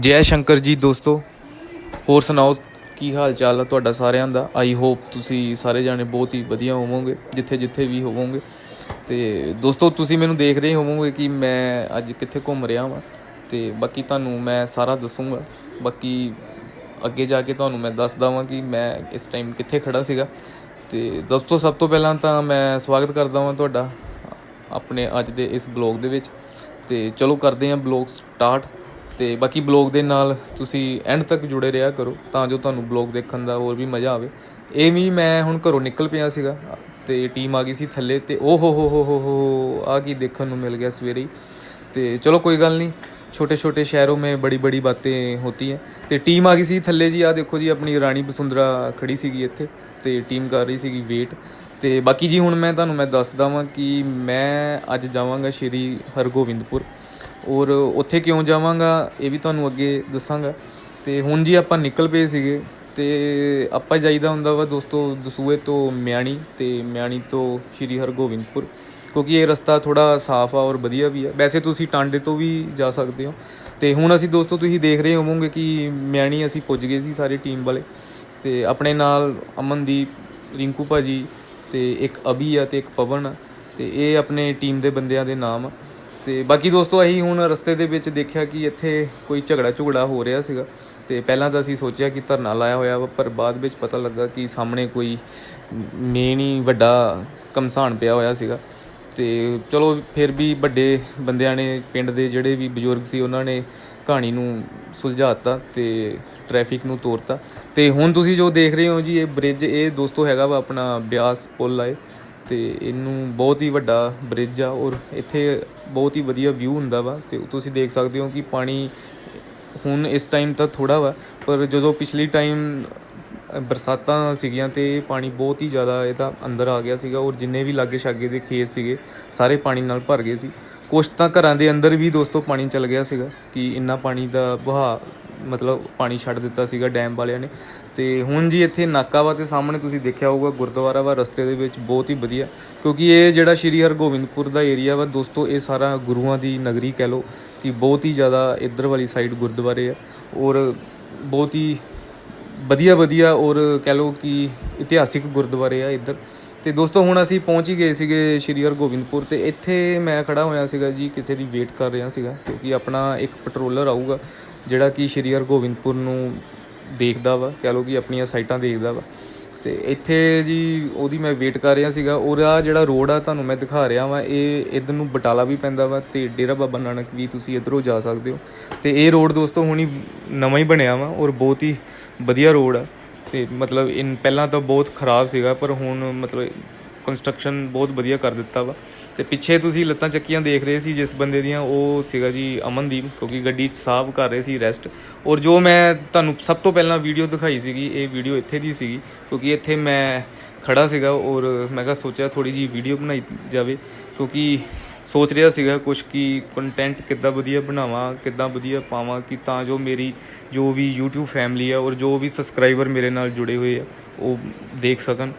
ਜੈ ਸ਼ੰਕਰ ਜੀ ਦੋਸਤੋ, ਹੋਰ ਸੁਣਾਓ, ਕੀ ਹਾਲ ਚਾਲ ਆ ਤੁਹਾਡਾ ਸਾਰਿਆਂ ਦਾ? ਆਈ ਹੋਪ ਤੁਸੀਂ ਸਾਰੇ ਜਾਣੇ ਬਹੁਤ ਹੀ ਵਧੀਆ ਹੋਵੋਗੇ, ਜਿੱਥੇ ਜਿੱਥੇ ਵੀ ਹੋਵੋਗੇ। ਤੇ ਦੋਸਤੋ, ਤੁਸੀਂ ਮੈਨੂੰ ਦੇਖ ਰਹੇ ਹੋਵੋਗੇ ਕਿ ਮੈਂ ਅੱਜ ਕਿੱਥੇ ਘੁੰਮ ਰਿਹਾ ਵਾਂ। ਤੇ ਬਾਕੀ ਤੁਹਾਨੂੰ ਮੈਂ ਸਾਰਾ ਦੱਸੂਗਾ। ਬਾਕੀ ਅੱਗੇ ਜਾ ਕੇ ਤੁਹਾਨੂੰ ਮੈਂ ਦੱਸਦਾ ਵਾਂ ਕਿ ਮੈਂ ਇਸ ਟਾਈਮ ਕਿੱਥੇ ਖੜਾ ਸੀਗਾ। ਤੇ ਦੋਸਤੋ, ਸਭ ਤੋਂ ਪਹਿਲਾਂ ਤਾਂ ਮੈਂ ਸਵਾਗਤ ਕਰਦਾ ਵਾਂ ਤੁਹਾਡਾ ਆਪਣੇ ਅੱਜ ਦੇ ਇਸ ਬਲੌਗ ਦੇ ਵਿੱਚ। ਤੇ ਚਲੋ ਕਰਦੇ ਹਾਂ ਬਲੌਗ ਸਟਾਰਟ ਤੇ ਬਾਕੀ ਬਲੌਗ ਦੇ ਨਾਲ ਤੁਸੀਂ ਐਂਡ ਤੱਕ ਜੁੜੇ ਰਿਹਾ ਕਰੋ, ਤਾਂ ਜੋ ਤੁਹਾਨੂੰ ਬਲੌਗ ਦੇਖਣ ਦਾ ਹੋਰ ਵੀ ਮਜ਼ਾ ਆਵੇ। ਇਹ ਵੀ ਮੈਂ ਹੁਣ ਘਰੋਂ ਨਿਕਲ ਪਿਆ ਸੀਗਾ ਤੇ ਟੀਮ ਆ ਗਈ ਸੀ ਥੱਲੇ ਤੇ ਓ ਹੋ ਹੋ ਹੋ ਹੋ ਹੋ ਆ ਕੀ ਦੇਖਣ ਨੂੰ ਮਿਲ ਗਿਆ ਸਵੇਰੇ ਹੀ। ਤੇ ਚਲੋ ਕੋਈ ਗੱਲ ਨਹੀਂ, ਛੋਟੇ ਛੋਟੇ ਸ਼ਹਿਰੋਂ ਮੇਂ ਬੜੀ ਬੜੀ ਬਾतें ਹੋਤੀ ਹੈ ਤੇ ਟੀਮ ਆ ਗਈ ਸੀ ਥੱਲੇ ਜੀ ਆ ਦੇਖੋ ਜੀ, ਆਪਣੀ ਰਾਣੀ ਬਸੁੰਦਰਾ ਖੜੀ ਸੀਗੀ ਇੱਥੇ ਤੇ ਟੀਮ ਕਰ ਰਹੀ ਸੀਗੀ ਵੇਟ ਤੇ ਬਾਕੀ ਜੀ ਹੁਣ ਮੈਂ ਤੁਹਾਨੂੰ ਮੈਂ ਦੱਸਦਾ ਵਾਂ ਕਿ ਮੈਂ ਅੱਜ ਜਾਵਾਂਗਾ ਸ਼੍ਰੀ ਹਰਗੋਬਿੰਦਪੁਰ। ਔਰ ਉੱਥੇ ਕਿਉਂ ਜਾਵਾਂਗਾ, ਇਹ ਵੀ ਤੁਹਾਨੂੰ ਅੱਗੇ ਦੱਸਾਂਗਾ। ਤੇ ਹੁਣ ਜੀ ਆਪਾਂ ਨਿਕਲ ਪਏ ਸੀਗੇ, ਤੇ ਆਪਾਂ ਜਾਈਦਾ ਹੁੰਦਾ ਵਾ ਦੋਸਤੋ ਦਸੂਏ ਤੋਂ ਮਿਆਣੀ, ਤੇ ਮਿਆਣੀ ਤੋਂ ਸ਼੍ਰੀ ਹਰਗੋਬਿੰਦਪੁਰ, ਕਿਉਂਕਿ ਇਹ ਰਸਤਾ ਥੋੜਾ ਸਾਫ਼ ਆ ਔਰ ਵਧੀਆ ਵੀ ਆ। ਵੈਸੇ ਤੁਸੀਂ ਟਾਂਡੇ ਤੋਂ ਵੀ ਜਾ ਸਕਦੇ ਹੋ। ਤੇ ਹੁਣ ਅਸੀਂ ਦੋਸਤੋ ਤੁਸੀਂ ਦੇਖ ਰਹੇ ਹੋਵੋਗੇ ਕਿ ਮਿਆਣੀ ਅਸੀਂ ਪੁੱਜ ਗਏ ਸੀ ਸਾਰੀ ਟੀਮ ਵਾਲੇ। ਤੇ ਆਪਣੇ ਨਾਲ ਅਮਨਦੀਪ, ਰਿੰਕੂ ਭਾਜੀ, ਤੇ ਇੱਕ ਅਭੀ ਆ ਤੇ ਇੱਕ ਪਵਨ ਆ। ਤੇ ਇਹ ਆਪਣੇ ਟੀਮ ਦੇ ਬੰਦਿਆਂ ਦੇ ਨਾਮ ਆ। ਤੇ ਬਾਕੀ ਦੋਸਤੋ, ਅਸੀਂ ਹੁਣ ਰਸਤੇ ਦੇ ਵਿੱਚ ਦੇਖਿਆ ਕਿ ਇੱਥੇ ਕੋਈ ਝਗੜਾ ਝੁਗੜਾ ਹੋ ਰਿਹਾ ਸੀਗਾ ਤੇ ਪਹਿਲਾਂ ਤਾਂ ਅਸੀਂ ਸੋਚਿਆ ਕਿ ਧਰਨਾ ਲਾਇਆ ਹੋਇਆ ਵਾ, ਪਰ ਬਾਅਦ ਵਿੱਚ ਪਤਾ ਲੱਗਾ ਕਿ ਸਾਹਮਣੇ ਕੋਈ ਮੇਨ ਹੀ ਵੱਡਾ ਕਮਸਾਨ ਪਿਆ ਹੋਇਆ ਸੀਗਾ। ਤੇ ਚਲੋ, ਫਿਰ ਵੀ ਵੱਡੇ ਬੰਦਿਆਂ ਨੇ, ਪਿੰਡ ਦੇ ਜਿਹੜੇ ਵੀ ਬਜ਼ੁਰਗ ਸੀ, ਉਹਨਾਂ ਨੇ ਕਹਾਣੀ ਨੂੰ ਸੁਲਝਾਤਾ ਤੇ ਟ੍ਰੈਫਿਕ ਨੂੰ ਤੋਰਤਾ। ਤੇ ਹੁਣ ਤੁਸੀਂ ਜੋ ਦੇਖ ਰਹੇ ਹੋ ਜੀ, ਇਹ ਬ੍ਰਿਜ ਇਹ ਦੋਸਤੋ ਹੈਗਾ ਵਾ ਆਪਣਾ ਬਿਆਸ ਪੁੱਲ ਆਏ ਤੇ ਇਹਨੂੰ ਬਹੁਤ ਹੀ ਵੱਡਾ ਬ੍ਰਿਜ ਆ ਔਰ ਇੱਥੇ ਬਹੁਤ ਹੀ ਵਧੀਆ ਵਿਊ ਹੁੰਦਾ ਵਾ ਤੇ ਤੁਸੀਂ ਦੇਖ ਸਕਦੇ ਹੋ ਕਿ ਪਾਣੀ ਹੁਣ ਇਸ ਟਾਈਮ ਤਾਂ ਥੋੜਾ ਵਾ, ਪਰ ਜਦੋਂ ਪਿਛਲੀ ਟਾਈਮ ਬਰਸਾਤਾਂ ਸੀਗੀਆਂ ਤੇ ਪਾਣੀ ਬਹੁਤ ਹੀ ਜ਼ਿਆਦਾ ਇਹਦਾ ਅੰਦਰ ਆ ਗਿਆ ਸੀਗਾ ਔਰ ਜਿੰਨੇ ਵੀ ਲਾਗੇ ਛਾਗੇ ਦੇ ਖੇਤ ਸੀਗੇ, ਸਾਰੇ ਪਾਣੀ ਨਾਲ ਭਰ ਗਏ ਸੀ। ਕੁਛ ਤਾਂ ਘਰਾਂ ਦੇ ਅੰਦਰ ਵੀ ਦੋਸਤੋ ਪਾਣੀ ਚਲ ਗਿਆ ਸੀਗਾ ਕਿ ਇੰਨਾ ਪਾਣੀ ਦਾ ਵਹਾਅ ਮਤਲਬ ਪਾਣੀ ਛੱਡ ਦਿੱਤਾ ਸੀਗਾ ਡੈਮ ਵਾਲਿਆਂ ਨੇ। ਤੇ ਹੁਣ ਜੀ ਇੱਥੇ ਨਾਕਾ ਵਾ ਤੇ ਸਾਹਮਣੇ ਤੁਸੀਂ ਦੇਖਿਆ ਹੋਊਗਾ, ਗੁਰਦੁਆਰਾ ਵਾ, ਰਸਤੇ ਦੇ ਵਿੱਚ ਬਹੁਤ ਹੀ ਵਧੀਆ। ਕਿਉਂਕਿ ਇਹ ਜਿਹੜਾ ਸ਼੍ਰੀ ਹਰਗੋਬਿੰਦਪੁਰ ਦਾ ਏਰੀਆ ਵਾ, ਦੋਸਤੋ, ਇਹ ਸਾਰਾ ਗੁਰੂਆਂ ਦੀ ਨਗਰੀ ਕਹਿ ਲਓ ਕਿ ਬਹੁਤ ਹੀ ਜ਼ਿਆਦਾ ਇੱਧਰ ਵਾਲੀ ਸਾਈਡ ਗੁਰਦੁਆਰੇ ਆ ਔਰ ਬਹੁਤ ਹੀ ਵਧੀਆ ਵਧੀਆ ਔਰ ਕਹਿ ਲਓ ਕਿ ਇਤਿਹਾਸਿਕ ਗੁਰਦੁਆਰੇ ਆ ਇੱਧਰ। ਤੇ ਦੋਸਤੋ, ਹੁਣ ਅਸੀਂ ਪਹੁੰਚ ਹੀ ਗਏ ਸੀਗੇ ਸ਼੍ਰੀ ਹਰਗੋਬਿੰਦਪੁਰ ਤੇ ਇੱਥੇ ਮੈਂ ਖੜਾ ਹੋਇਆ ਸੀਗਾ ਜੀ, ਕਿਸੇ ਦੀ ਵੇਟ ਕਰ ਰਿਹਾ ਸੀਗਾ ਕਿਉਂਕਿ ਆਪਣਾ ਇੱਕ ਪੈਟਰੋਲਰ ਆਊਗਾ। ਜਿਹੜਾ ਕਿ ਸ਼੍ਰੀ ਹਰਗੋਬਿੰਦਪੁਰ ਨੂੰ ਦੇਖਦਾ ਵਾ, ਕਹਿ ਲਓ ਕਿ ਆਪਣੀਆਂ ਸਾਈਟਾਂ ਦੇਖਦਾ ਵਾ। ਤੇ ਇੱਥੇ ਜੀ ਉਹਦੀ ਮੈਂ ਵੇਟ ਕਰ ਰਿਹਾ ਸੀਗਾ। ਉਹਦਾ ਜਿਹੜਾ ਰੋਡ ਆ, ਤੁਹਾਨੂੰ ਮੈਂ ਦਿਖਾ ਰਿਹਾ ਵਾਂ, ਇਹ ਇਧਰ ਨੂੰ ਬਟਾਲਾ ਵੀ ਪੈਂਦਾ ਵਾ ਤੇ ਡੇਰਾ ਬਾਬਾ ਨਾਨਕ ਵੀ ਤੁਸੀਂ ਇਧਰੋਂ ਜਾ ਸਕਦੇ ਹੋ। ਤੇ ਇਹ ਰੋਡ ਦੋਸਤੋ ਹੁਣੀ ਨਵਾਂ ਹੀ ਬਣਿਆ ਵਾ ਔਰ ਬਹੁਤ ਹੀ ਵਧੀਆ ਰੋਡ ਆ। ਤੇ ਮਤਲਬ ਇਨ, ਪਹਿਲਾਂ ਤਾਂ ਬਹੁਤ ਖਰਾਬ ਸੀਗਾ, ਪਰ ਹੁਣ ਮਤਲਬ ਕੰਸਟਰਕਸ਼ਨ ਬਹੁਤ ਵਧੀਆ ਕਰ ਦਿੱਤਾ ਵਾ। ਤੇ ਪਿੱਛੇ ਤੁਸੀਂ ਲੱਤਾਂ ਚੱਕੀਆਂ ਦੇਖ ਰਹੇ ਸੀ, ਜਿਸ ਬੰਦੇ ਦੀਆਂ ਉਹ ਸੀਗਾ ਜੀ ਅਮਨਦੀਪ, ਕਿਉਂਕਿ ਗੱਡੀ 'ਚ ਸਾਫ਼ ਕਰ ਰਹੇ ਸੀ ਰੈਸਟ ਔਰ ਜੋ ਮੈਂ ਤੁਹਾਨੂੰ ਸਭ ਤੋਂ ਪਹਿਲਾਂ ਵੀਡੀਓ ਦਿਖਾਈ ਸੀਗੀ, ਇਹ ਵੀਡੀਓ ਇੱਥੇ ਦੀ ਸੀਗੀ, ਕਿਉਂਕਿ ਇੱਥੇ ਮੈਂ ਖੜਾ ਸੀਗਾ ਔਰ ਮੈਂ ਕਿਹਾ ਸੋਚਿਆ ਥੋੜੀ ਜੀ ਵੀਡੀਓ ਬਣਾਈ ਜਾਵੇ, ਕਿਉਂਕਿ ਸੋਚ ਰਿਹਾ ਸੀਗਾ ਕੁਝ ਕਿ ਕੰਟੈਂਟ ਕਿੱਦਾਂ ਵਧੀਆ ਬਣਾਵਾਂ, ਕਿੱਦਾਂ ਵਧੀਆ ਪਾਵਾਂ, ਕਿ ਤਾਂ ਜੋ ਮੇਰੀ ਜੋ ਵੀ YouTube ਫੈਮਿਲੀ ਆ ਔਰ ਜੋ ਵੀ ਸਬਸਕ੍ਰਾਈਬਰ ਮੇਰੇ ਨਾਲ ਜੁੜੇ ਹੋਏ ਆ, ਉਹ ਦੇਖ ਸਕਣ।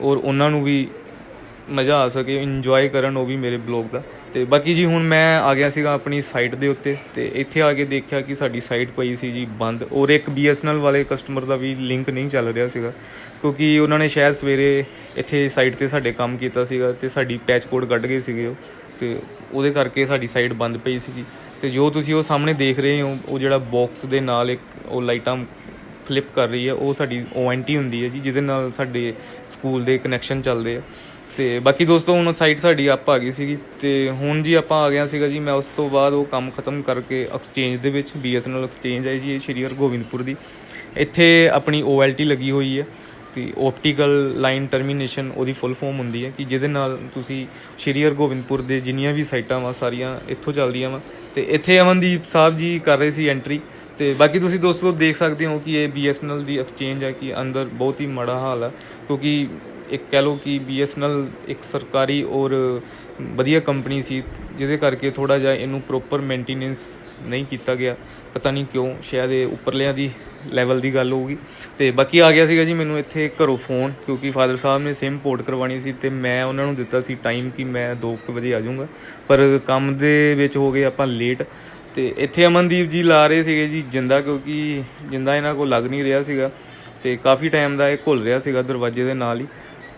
ਔਰ ਉਹਨਾਂ ਨੂੰ ਵੀ ਮਜ਼ਾ ਆ ਸਕੇ ਇੰਜੋਏ ਕਰਨ ਉਹ ਵੀ ਮੇਰੇ ਬਲੌਗ ਦਾ। ਤੇ ਬਾਕੀ ਜੀ ਹੁਣ ਮੈਂ ਆ ਗਿਆ ਸੀਗਾ ਆਪਣੀ ਸਾਈਟ ਦੇ ਉੱਤੇ ਤੇ ਇੱਥੇ ਆ ਕੇ ਦੇਖਿਆ ਕਿ ਸਾਡੀ ਸਾਈਟ ਪਈ ਸੀ ਜੀ ਬੰਦ ਔਰ ਇੱਕ BSNL ਵਾਲੇ ਕਸਟਮਰ ਦਾ ਵੀ ਲਿੰਕ ਨਹੀਂ ਚੱਲ ਰਿਹਾ ਸੀਗਾ ਕਿਉਂਕਿ ਉਹਨਾਂ ਨੇ ਸ਼ਾਇਦ ਸਵੇਰੇ ਇੱਥੇ ਸਾਈਟ ਤੇ ਸਾਡੇ ਕੰਮ ਕੀਤਾ ਸੀਗਾ ਤੇ ਸਾਡੀ ਪੈਚ ਕੋਡ ਕੱਢ ਗਏ ਸੀਗੇ ਉਹ ਤੇ ਉਹਦੇ ਕਰਕੇ ਸਾਡੀ ਸਾਈਟ ਬੰਦ ਪਈ ਸੀਗੀ। ਤੇ ਜੋ ਤੁਸੀਂ ਉਹ ਸਾਹਮਣੇ ਦੇਖ ਰਹੇ ਹੋ, ਉਹ ਜਿਹੜਾ ਬਾਕਸ ਦੇ ਨਾਲ ਇੱਕ ਉਹ ਲਾਈਟਾਂ ਫਲਿੱਪ ਕਰ ਰਹੀ ਹੈ, ਉਹ ਸਾਡੀ ONT ਹੁੰਦੀ ਹੈ ਜੀ, ਜਿਹਦੇ ਨਾਲ ਸਾਡੇ ਸਕੂਲ ਦੇ ਕਨੈਕਸ਼ਨ ਚੱਲਦੇ ਆ। ਤੇ ਬਾਕੀ ਦੋਸਤੋ, ਹੁਣ ਸਾਈਟ ਸਾਡੀ ਆਪ ਆ ਗਈ ਸੀਗੀ, ਤੇ ਹੁਣ ਜੀ ਆਪਾਂ ਆ ਗਿਆ ਸੀਗਾ ਜੀ, ਮੈਂ ਉਸ ਤੋਂ ਬਾਅਦ ਉਹ ਕੰਮ ਖਤਮ ਕਰਕੇ ਐਕਸਚੇਂਜ ਦੇ ਵਿੱਚ BSNL ਐਕਸਚੇਂਜ ਹੈ ਜੀ, ਇਹ ਸ਼੍ਰੀ ਹਰਗੋਬਿੰਦਪੁਰ ਦੀ। ਇੱਥੇ ਆਪਣੀ OLT ਲੱਗੀ ਹੋਈ ਹੈ, ਤੇ ਆਪਟੀਕਲ ਲਾਈਨ ਟਰਮੀਨੇਸ਼ਨ ਉਹਦੀ ਫੁੱਲ ਫਾਰਮ ਹੁੰਦੀ ਹੈ, ਕਿ ਜਿਹਦੇ ਨਾਲ ਤੁਸੀਂ ਸ਼੍ਰੀ ਹਰਗੋਬਿੰਦਪੁਰ ਦੇ ਜਿੰਨੀਆਂ ਵੀ ਸਾਈਟਾਂ ਵਾ, ਸਾਰੀਆਂ ਇੱਥੋਂ ਚੱਲਦੀਆਂ ਵਾ। ਤੇ ਇੱਥੇ ਅਮਨਦੀਪ ਸਾਹਿਬ ਜੀ ਕਰ ਰਹੇ ਸੀ ਐਂਟਰੀ ਤੇ ਬਾਕੀ ਤੁਸੀਂ ਦੋਸਤੋ ਦੇਖ ਸਕਦੇ ਹੋ ਕਿ ਇਹ BSNL ਦੀ ਐਕਸਚੇਂਜ ਹੈ ਕਿ ਅੰਦਰ ਬਹੁਤ ਹੀ ਮਾੜਾ ਹਾਲ ਹੈ, ਕਿਉਂਕਿ ਇੱਕ ਕਹਿ ਲਓ ਕਿ BSNL ਇੱਕ ਸਰਕਾਰੀ ਔਰ ਵਧੀਆ ਕੰਪਨੀ ਸੀ, ਜਿਹਦੇ ਕਰਕੇ ਥੋੜਾ ਜਿਹਾ ਇਹਨੂੰ ਪ੍ਰੋਪਰ ਮੇਨਟੇਨੈਂਸ ਨਹੀਂ ਕੀਤਾ ਗਿਆ। ਪਤਾ ਨਹੀਂ ਕਿਉਂ, ਸ਼ਾਇਦ ਇਹ ਉੱਪਰਲਿਆਂ ਦੀ ਲੈਵਲ ਦੀ ਗੱਲ ਹੋਊਗੀ। ਤੇ ਬਾਕੀ ਆ ਗਿਆ ਸੀਗਾ ਜੀ ਮੈਨੂੰ ਇੱਥੇ ਘਰੋਂ ਫੋਨ ਕਿਉਂਕਿ ਫਾਦਰ ਸਾਹਿਬ ਨੇ ਸਿਮ ਪੋਰਟ ਕਰਵਾਣੀ ਸੀ ਤੇ ਮੈਂ ਉਹਨਾਂ ਨੂੰ ਦਿੱਤਾ ਸੀ ਟਾਈਮ ਕਿ ਮੈਂ 2 ਵਜੇ ਆ ਜਾਊਂਗਾ। ਪਰ ਕੰਮ ਦੇ ਵਿੱਚ ਹੋ ਗਏ ਆਪਾਂ ਲੇਟ ਤੇ ਇੱਥੇ ਅਮਨਦੀਪ ਜੀ ਲਾ ਰਹੇ ਸੀਗੇ ਜੀ ਜਿੰਦਾ, ਕਿਉਂਕਿ ਜਿੰਦਾ ਇਹਨਾਂ ਕੋਲ ਲੱਗ ਨਹੀਂ ਰਿਹਾ ਸੀਗਾ ਤੇ ਕਾਫੀ ਟਾਈਮ ਦਾ ਇਹ ਘੁਲ ਰਿਹਾ ਸੀਗਾ ਦਰਵਾਜ਼ੇ ਦੇ ਨਾਲ ਹੀ।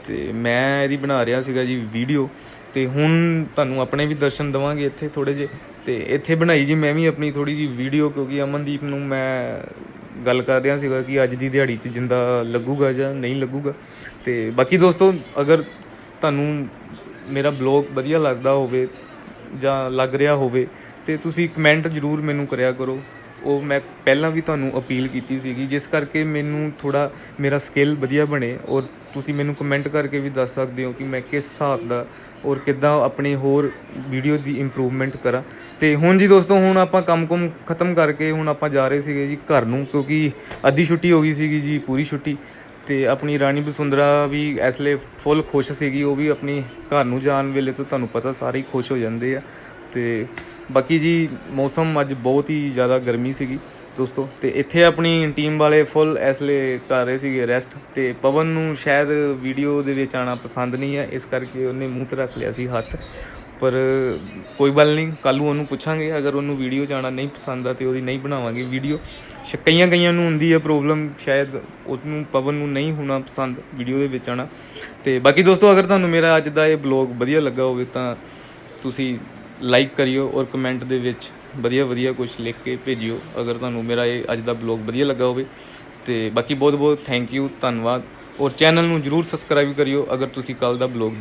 ਤੇ ਮੈਂ ਇਹਦੀ ਬਣਾ ਰਿਹਾ ਸੀਗਾ ਜੀ ਵੀਡੀਓ ਤੇ ਹੁਣ ਤੁਹਾਨੂੰ ਆਪਣੇ ਵੀ ਦਰਸ਼ਨ ਦਵਾਂਗੇ ਇੱਥੇ ਥੋੜੇ ਜੇ ਤੇ ਇੱਥੇ ਬਣਾਈ ਜੀ ਮੈਂ ਵੀ ਆਪਣੀ ਥੋੜੀ ਜੀ ਵੀਡੀਓ ਕਿਉਂਕਿ ਅਮਨਦੀਪ ਨੂੰ ਮੈਂ ਗੱਲ ਕਰ ਰਿਹਾ ਸੀਗਾ ਕਿ ਅੱਜ ਦੀ ਦਿਹਾੜੀ 'ਚ ਜਿੰਦਾ ਲੱਗੂਗਾ ਜਾਂ ਨਹੀਂ ਲੱਗੂਗਾ। ਤੇ ਬਾਕੀ ਦੋਸਤੋ, ਅਗਰ ਤੁਹਾਨੂੰ ਮੇਰਾ ਬਲੌਗ ਵਧੀਆ ਲੱਗਦਾ ਹੋਵੇ ਜਾਂ ਲੱਗ ਰਿਹਾ ਹੋਵੇ ਤੇ ਤੁਸੀਂ ਕਮੈਂਟ ਜਰੂਰ ਮੈਨੂੰ ਕਰਿਆ ਕਰੋ। ਉਹ ਮੈਂ ਪਹਿਲਾਂ ਵੀ ਤੁਹਾਨੂੰ ਅਪੀਲ ਕੀਤੀ ਸੀਗੀ, ਜਿਸ ਕਰਕੇ ਮੈਨੂੰ ਥੋੜਾ ਮੇਰਾ ਸਕਿੱਲ ਵਧੀਆ ਬਣੇ ਔਰ ਤੁਸੀਂ ਮੈਨੂੰ ਕਮੈਂਟ ਕਰਕੇ ਵੀ ਦੱਸ ਸਕਦੇ ਹੋ ਕਿ ਮੈਂ ਕਿਸ ਹਿਸਾਬ ਦਾ ਔਰ ਕਿੱਦਾਂ ਆਪਣੀ ਹੋਰ ਵੀਡੀਓ ਦੀ ਇੰਪਰੂਵਮੈਂਟ ਕਰਾਂ। ਤੇ ਹੁਣ ਜੀ ਦੋਸਤੋ, ਹੁਣ ਆਪਾਂ ਕੰਮ-ਕੁਮ ਖਤਮ ਕਰਕੇ ਹੁਣ ਆਪਾਂ ਜਾ ਰਹੇ ਸੀਗੇ ਜੀ ਘਰ ਨੂੰ, ਕਿਉਂਕਿ ਅੱਧੀ ਛੁੱਟੀ ਹੋ ਗਈ ਸੀਗੀ ਜੀ, ਪੂਰੀ ਛੁੱਟੀ। ਤੇ ਆਪਣੀ ਰਾਣੀ ਬਸੁੰਦਰਾ ਵੀ ਇਸ ਲਈ ਫੁੱਲ ਖੁਸ਼ ਸੀਗੀ, ਉਹ ਵੀ ਆਪਣੀ ਘਰ ਨੂੰ ਜਾਣ ਵੇਲੇ ਤਾਂ ਤੁਹਾਨੂੰ ਪਤਾ ਸਾਰੇ ਹੀ ਖੁਸ਼ ਹੋ ਜਾਂਦੇ ਆ। ਤੇ ਬਾਕੀ ਜੀ, ਮੌਸਮ ਅੱਜ ਬਹੁਤ ਹੀ ਜ਼ਿਆਦਾ ਗਰਮੀ ਸੀਗੀ ਦੋਸਤੋ, ਤੇ ਇੱਥੇ ਆਪਣੀ ਟੀਮ ਵਾਲੇ ਫੁੱਲ ਇਸ ਲਈ ਕਰ ਰਹੇ ਸੀਗੇ ਰੈਸਟ ਤੇ ਪਵਨ ਨੂੰ ਸ਼ਾਇਦ ਵੀਡੀਓ ਦੇ ਵਿੱਚ ਆਣਾ ਪਸੰਦ ਨਹੀਂ ਹੈ, ਇਸ ਕਰਕੇ ਉਹਨੇ ਮੂੰਹ ਤੇ ਰੱਖ ਲਿਆ ਸੀ ਹੱਥ। ਪਰ ਕੋਈ ਗੱਲ ਨਹੀਂ ਕੱਲ ਨੂੰ ਉਹਨੂੰ ਪੁੱਛਾਂਗੇ, ਅਗਰ ਉਹਨੂੰ ਵੀਡੀਓ 'ਚ ਆਉਣਾ ਨਹੀਂ ਪਸੰਦ ਆ ਤੇ ਉਹਦੀ ਨਹੀਂ ਬਣਾਵਾਂਗੇ ਵੀਡੀਓ ਸ਼ ਕਈਆਂ ਕਈਆਂ ਨੂੰ ਹੁੰਦੀ ਹੈ ਪ੍ਰੋਬਲਮ ਸ਼ਾਇਦ ਉਹਨੂੰ, ਪਵਨ ਨੂੰ ਨਹੀਂ ਹੋਣਾ ਪਸੰਦ ਵੀਡੀਓ ਦੇ ਵਿੱਚ ਆਉਣਾ। ਤੇ ਬਾਕੀ ਦੋਸਤੋ, ਅਗਰ ਤੁਹਾਨੂੰ ਮੇਰਾ ਅੱਜ ਦਾ ਇਹ ਬਲੌਗ ਵਧੀਆ ਲੱਗਾ ਹੋਵੇ ਤਾਂ ਤੁਸੀਂ ਲਾਈਕ ਕਰਿਓ ਔਰ ਕਮੈਂਟ ਦੇ ਵਿੱਚ ਵਧੀਆ ਵਧੀਆ ਕੁਝ ਲਿਖ ਕੇ ਭੇਜਿਓ। ਅਗਰ ਤੁਹਾਨੂੰ ਮੇਰਾ ਇਹ ਅੱਜ ਦਾ ਬਲੌਗ ਵਧੀਆ ਲੱਗਾ ਹੋਵੇ, ਤੇ ਬਾਕੀ ਬਹੁਤ ਬਹੁਤ ਥੈਂਕ ਯੂ ਧੰਨਵਾਦ। ਔਰ ਚੈਨਲ ਨੂੰ ਜਰੂਰ ਸਬਸਕ੍ਰਾਈਬ ਕਰਿਓ। ਅਗਰ ਤੁਸੀਂ ਕੱਲ ਦਾ ਬਲੌਗ